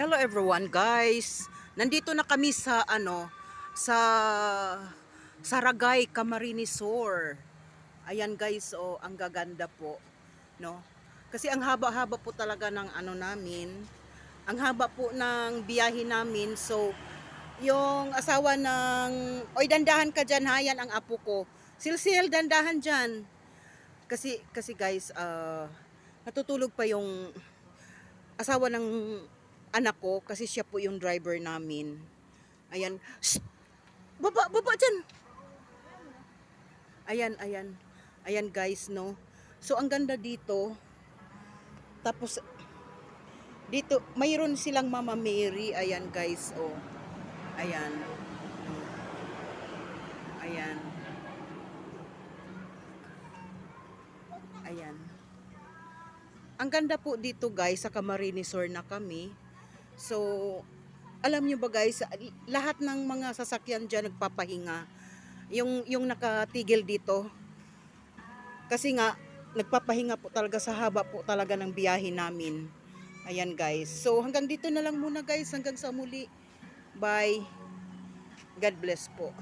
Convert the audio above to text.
Hello everyone, guys. Nandito na kami sa ano sa Saragay Camarines Sur. Ayan guys, oh, ang gaganda po, no? Kasi ang haba-haba po talaga ng ano namin. Ang haba po ng biyahe namin. So, yung asawa ng Oy, dandahan ka diyan, hayan ang apo ko. Silsil, dandahan diyan. Kasi kasi guys, ah, natutulog pa yung asawa ng anak ko kasi siya po yung driver namin. Ayan. Shh! Baba, baba dyan. Ayan, ayan. Ayan guys, no. So, ang ganda dito. Tapos, dito, mayroon silang Mama Mary. Ayan guys, oh. Ayan. Ayan. Ayan. Ang ganda po dito guys, sa Camarines Sur na kami. So, alam nyo ba guys, lahat ng mga sasakyan dyan nagpapahinga. Yung, yung nakatigil dito. Kasi nga, nagpapahinga po talaga sa haba po talaga ng biyahe namin. Ayan guys. So, hanggang dito na lang muna guys. Hanggang sa muli. Bye. God bless po.